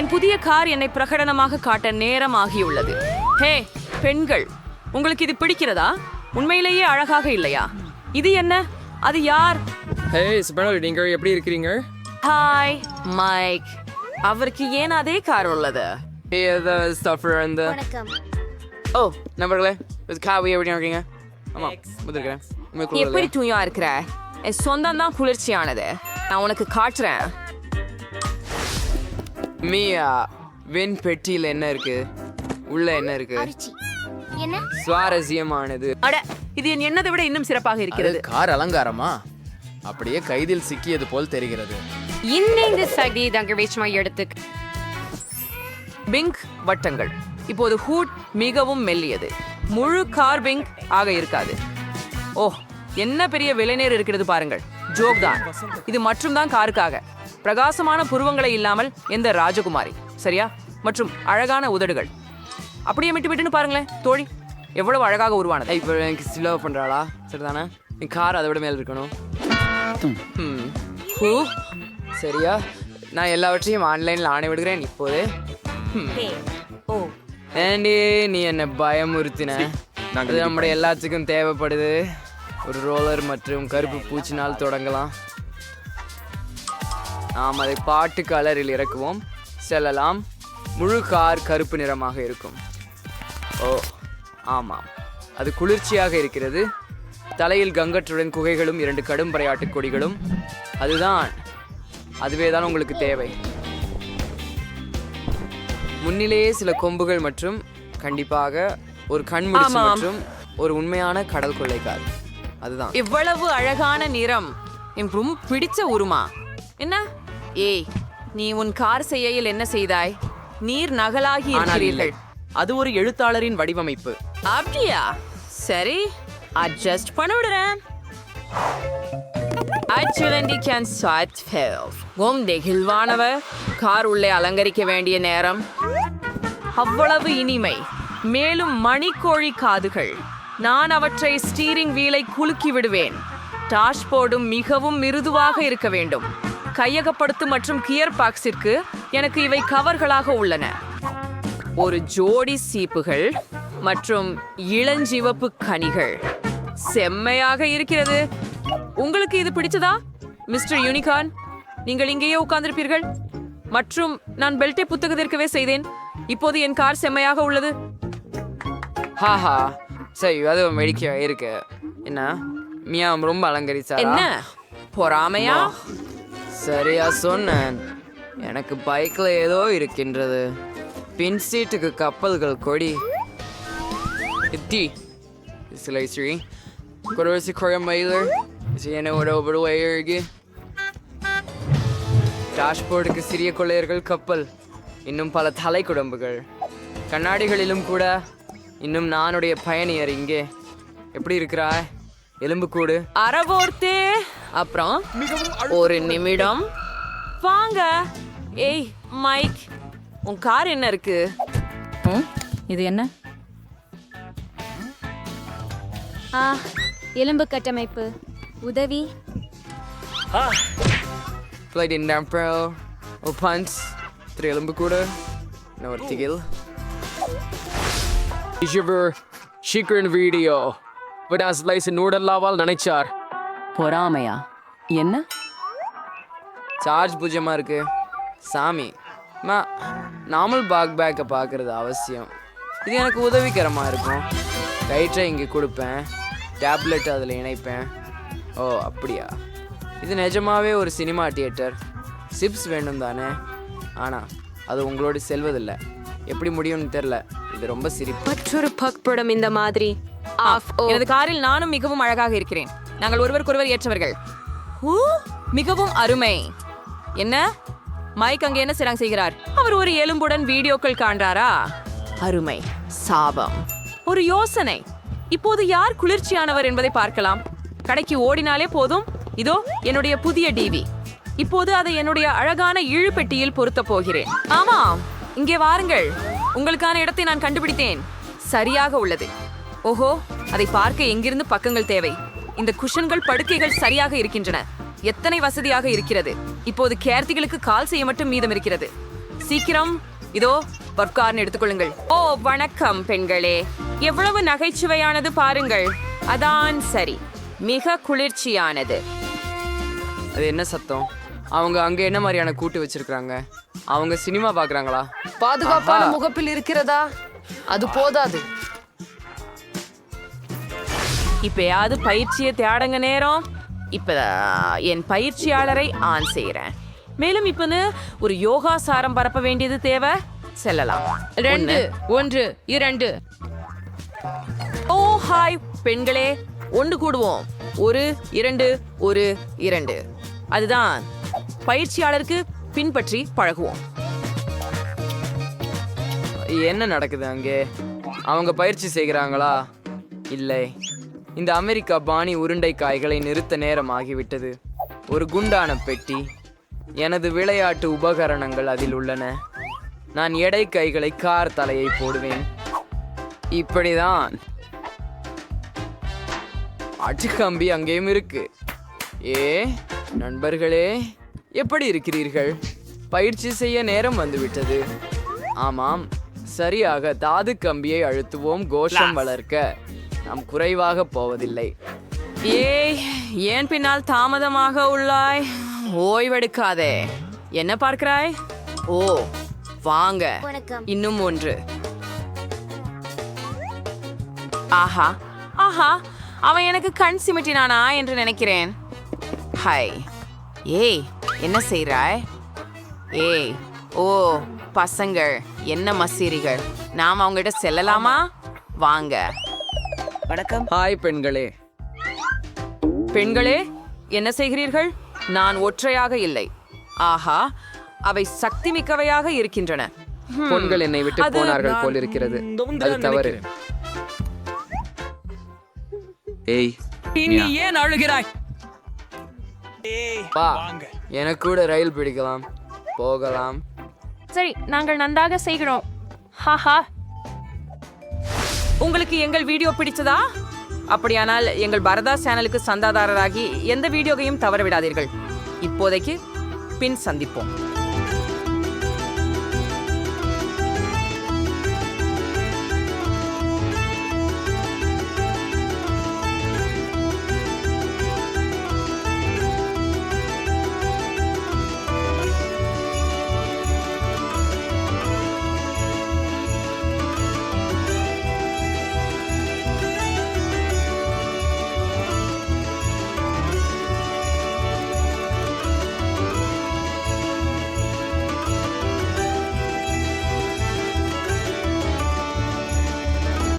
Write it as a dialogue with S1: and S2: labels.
S1: என் புதிய கார் என்னை பிரகடனமாக காட்ட நேரம் ஆகியுள்ளது ஹே பெண்கள் உங்களுக்கு இது பிடிக்கிறதா? உண்மையிலேயே அழகாக இல்லையா? இது என்ன? அது யார்?
S2: ஹே சுபனல் நீங்கள் எப்படி இருக்கிறீங்க?
S1: ஹாய் மைக் அவருக்கு ஏன் அதே கார் உள்ளது?
S2: ஏதோ ஸ்டஃபர் அந்த ஓ நம்பர்களே இது காவி எப்படி இருக்கீங்க? ஆமாம் முதிர்க்கிறேன்
S1: எப்படி தூயா இருக்கிற? என் சொந்தம் தான் குளிர்ச்சியானது. நான் உனக்கு காட்டுறேன்.
S2: மீயா வெண் பெட்டியில் என்ன இருக்கு? உள்ள என்ன இருக்கு?
S3: என்ன?
S2: சுவாரஸ்யமானது.
S1: அட இது என் எண்ணத்தை விட இன்னும் சிறப்பாக
S4: அது
S1: இருக்கிறது.
S4: கார் அலங்காரமா? அப்படியே கைதில் சிக்கியது போல் தெரிகிறது.
S5: இந்த சதி தங்கவேஷ்மா எடுத்து
S1: பிங்க் வட்டங்கள். இப்போது ஹூட் மிகவும் மெல்லியது. முழு கார் பிங்க் ஆக இருக்காது. ஓ என்ன பெரிய விலைநேர் இருக்கிறது பாருங்கள். ஜோக் தான். இது மற்றும் தான் காருக்காக. பிரகாசமான புருவங்களை இல்லாமல் எந்த ராஜகுமாரி? சரியா? மற்றும் அழகான உதடுகள். அப்படியே விட்டு விட்டுன்னு பாருங்களேன் தோழி. எவ்வளவு அழகாக உருவானது.
S2: இப்போ எனக்கு ஸ்லோ பண்ணுறாளா சரிதானே? நீ கார் அதை விட மேல் இருக்கணும்.
S1: ஹூ?
S2: சரியா? நான் எல்லாவற்றையும் ஆன்லைனில் ஆணை விடுகிறேன் இப்போது.
S3: ஓ.
S2: ஏண்டி நீ என்ன பயமுறுத்தின? அது நம்முடைய எல்லாத்துக்கும் தேவைப்படுது. ஒரு ரோலர் மற்றும் கருப்பு பூச்சினால் தொடங்கலாம். நாம் அதை பாட்டு கலரில் இறக்குவோம். செல்லலாம். முழு கார் கருப்பு நிறமாக இருக்கும். ஓ ஆமாம். அது குளிர்ச்சியாக இருக்கிறது. தலையில் கங்கற்றுடன் குகைகளும் இரண்டு கடும் பறையாட்டு கொடிகளும். அதுதான். அதுவே தான் உங்களுக்கு தேவை. முன்னிலேயே சில கொம்புகள் மற்றும் கண்டிப்பாக ஒரு கண்முடிச்சு
S1: ஆமாம்.
S2: மற்றும் ஒரு உண்மையான கடல் கொள்ளைக்கார் அதுதான்.
S1: இவ்வளவு அழகான நிறம். என் ரொம்ப பிடிச்ச உருமா. என்ன? ஏய் நீ உன் கார் செய்கையில் என்ன செய்தாய்? நீர் நகலாகி இருக்கிறீர்கள்.
S2: அது ஒரு எழுத்தாளரின் வடிவமைப்பு.
S1: அப்படியா? சரி அட்ஜஸ்ட் பண்ண விடுறேன். Actually can chat fell um நெகிழ்வானவர். கார் உள்ளே அலங்கரிக்க வேண்டிய நேரம். அவ்வளவு இனிமை. மேலும் மணிக்கோழி காதுகள். நான் அவற்றை ஸ்டீரிங் வீலை குலுக்கி விடுவேன். டாஷ்போர்டும் மிகவும் மிருதுவாக இருக்க வேண்டும். கையகப்படுத்து மற்றும் கியர் பாக்ஸிற்கு எனக்கு இவை கவர்களாக உள்ளன. ஒரு ஜோடி சீப்புகள் மற்றும் இளஞ்சிவப்பு கனிகள். செம்மையாக இருக்கிறது. உங்களுக்கு இது பிடிச்சதா? மிஸ்டர் யூனிகார்ன் நீங்கள் இங்கேயே உட்கார்ந்திருப்பீர்கள். மற்றும் நான் பெல்ட்டை புத்தகத்திற்கவே செய்தேன். இப்போது என் கார் செம்மையாக உள்ளது.
S2: ஹாஹா. சரி அது மெடிக்க இருக்கு. என்ன? மியா ரொம்ப அலங்கரிச்சா
S1: என்ன? பொறாமையா?
S2: சரியா சொன்னேன். எனக்கு பைக்ல ஏதோ இருக்கின்றது. பின் சீட்டுக்கு கப்பல்கள் கொடி. இத்தி சிலை ஸ்ரீ குறைசி குழம்பையில் என்னோட ஒரு இருக்கு. டாஷ்போர்டுக்கு சிறிய கொள்ளையர்கள் கப்பல். இன்னும் பல தலை குடம்புகள் கண்ணாடிகளிலும் கூட இன்னும் நானுடைய பயணியர் இங்கே. எப்படி இருக்கிறாய்? எலும்புக்கூடு
S1: அறவோர்த்தே. அப்புறம் ஒரு நிமிடம். வாங்க. ஏய் மைக் உன் கார் என்ன இருக்கு?
S6: இது என்ன?
S3: ஆ எலும்பு கட்டமைப்பு. உதவி.
S2: Played in Dampro, ஒரு பஞ்ச் திரு எலும்பு கூட. ஒரு திகில்.
S7: இவர் சீக்கிரம் வீடியோ விடாஸ் லைஸ் நூடல்லாவால் நினைச்சார்
S6: பொறாமையா? என்ன?
S2: சார்ஜ் பூஜ்யமாக இருக்கு. சாமி நார்மல் பாக் பேக்கை பார்க்குறது அவசியம். இது எனக்கு உதவிகரமாக இருக்கும். கயிற்றை இங்கே கொடுப்பேன். டேப்லெட் அதில் இணைப்பேன். ஓ அப்படியா? இது நிஜமாவே ஒரு சினிமா தியேட்டர். சிப்ஸ் வேண்டும் தானே? ஆனால் அது உங்களோடு செல்வதில்லை. எப்படி முடியும்னு தெரில இது ரொம்ப சிரிப்பு.
S5: மற்றொரு பக் படம் இந்த மாதிரி. ஆஃப்
S1: எனது காரில் நானும் மிகவும் அழகாக இருக்கிறேன். நாங்கள் ஒருவருக்கொருவர் ஏற்றவர்கள். ஊ, மிகவும் அருமை. என்ன? மைக் அங்கே என்ன சிறாங்க செய்கிறார்? அவர் ஒரு எலும்புடன் வீடியோக்கள் காண்றாரா? அருமை. சாபம். ஒரு யோசனை. இப்போது யார் குளிர்ச்சியானவர் என்பதை பார்க்கலாம். கடைக்கு ஓடினாலே போதும். இதோ என்னுடைய புதிய டிவி இப்போது அதை என்னுடைய அழகான இழுபெட்டியில் பொருத்த போகிறேன். ஆமாம். இங்கே வாருங்கள். உங்களுக்கான இடத்தை நான் கண்டுபிடித்தேன். சரியாக உள்ளது. ஓஹோ அதை பார்க்க எங்கிருந்து பக்கங்கள் தேவை? இந்த குஷன்கள் படுக்கைகள் சரியாக இருக்கின்றன. எத்தனை வசதியாக இருக்கிறது? இப்போது கேர்த்திகளுக்கு கால் செய்ய மட்டும் மீதம் இருக்கிறது. சீக்கிரம் இதோ பப்கார்ன் எடுத்துக்கொள்ளுங்கள். ஓ வணக்கம் பெண்களே. எவ்வளவு நகைச்சுவையானது பாருங்கள். அதான் சரி. மிக குளிர்ச்சியானது.
S2: அது என்ன சத்தம்? அவங்க அங்க என்ன மாதிரியான கூட்டு வச்சிருக்காங்க அவங்க சினிமா பாக்குறாங்களா?
S8: பாதுகாப்பான முகப்பில் இருக்கிறதா? அது போதாது.
S1: இப்பயாவது பயிற்சியை தேடுங்க நேரம். இப்ப என் பயிற்சியாளரை ஆன் செய்யறேன் மேலும் இப்பன்னு ஒரு யோகாசாரம் பரப்ப வேண்டியது தேவை? செல்லலாம்.
S8: ரெண்டு ஒன்று இரண்டு.
S1: ஓ ஹாய் பெண்களே. ஒன்று கூடுவோம். ஒரு இரண்டு ஒரு இரண்டு. அதுதான். பயிற்சியாளருக்கு பின்பற்றி பழகுவோம்.
S2: என்ன நடக்குது அங்கே? அவங்க பயிற்சி செய்கிறாங்களா? இல்லை. இந்த அமெரிக்கா பாணி உருண்டை காய்களை நிறுத்த நேரம் ஆகிவிட்டது ஒரு குண்டான பெட்டி எனது விளையாட்டு உபகரணங்கள் அதில் உள்ளன. நான் எடை கைகளை கார் தலையை போடுவேன். இப்படிதான். அச்சுக்கம்பி அங்கேயும் இருக்கு. ஏ நண்பர்களே எப்படி இருக்கிறீர்கள்? பயிற்சி செய்ய நேரம் வந்துவிட்டது. ஆமாம் சரியாக தாது கம்பியை அழுத்துவோம் கோஷம் வளர்க்க. நாம் குறைவாக போவதில்லை.
S1: ஏய் ஏன் பின்னால் தாமதமாக உள்ளாய்? ஓய்வெடுக்காதே. என்ன பார்க்கிறாய்? ஓ வாங்க. இன்னும் ஒன்று. ஆஹா ஆஹா அவன் எனக்கு கண் சிமிட்டினானா என்று நினைக்கிறேன். ஹாய் ஏய் என்ன செய்றாய் ஏய் ஓ பசங்கள் என்ன மசீரிகள். நாம் அவங்ககிட்ட செல்லலாமா? வாங்க.
S2: ஹாய் பெண்களே.
S1: பெண்களே என்ன செய்கிறீர்கள்? நான் ஒற்றையாக இல்லை. ஆஹா அவை சக்தி மிக்கவையாக இருக்கின்றன
S2: பொண்கள் என்னை விட்டு
S1: அது
S2: போனார்கள்
S1: நான்
S2: போல் இருக்கிறது அது தவறு.
S4: ஏய்
S1: நீ ஏன் அழுகிறாய்?
S2: பா எனக்கு கூட ரயில் பிடிக்கலாம். போகலாம்.
S1: சரி நாங்கள் நன்றாக செய்கிறோம். ஹாஹா உங்களுக்கு எங்கள் வீடியோ பிடிச்சதா? அப்படியானால் எங்கள் பரதா சேனலுக்கு சந்தாதாரராகி எந்த வீடியோவையும் தவற விடாதீர்கள் இப்போதைக்கு பின் சந்திப்போம்.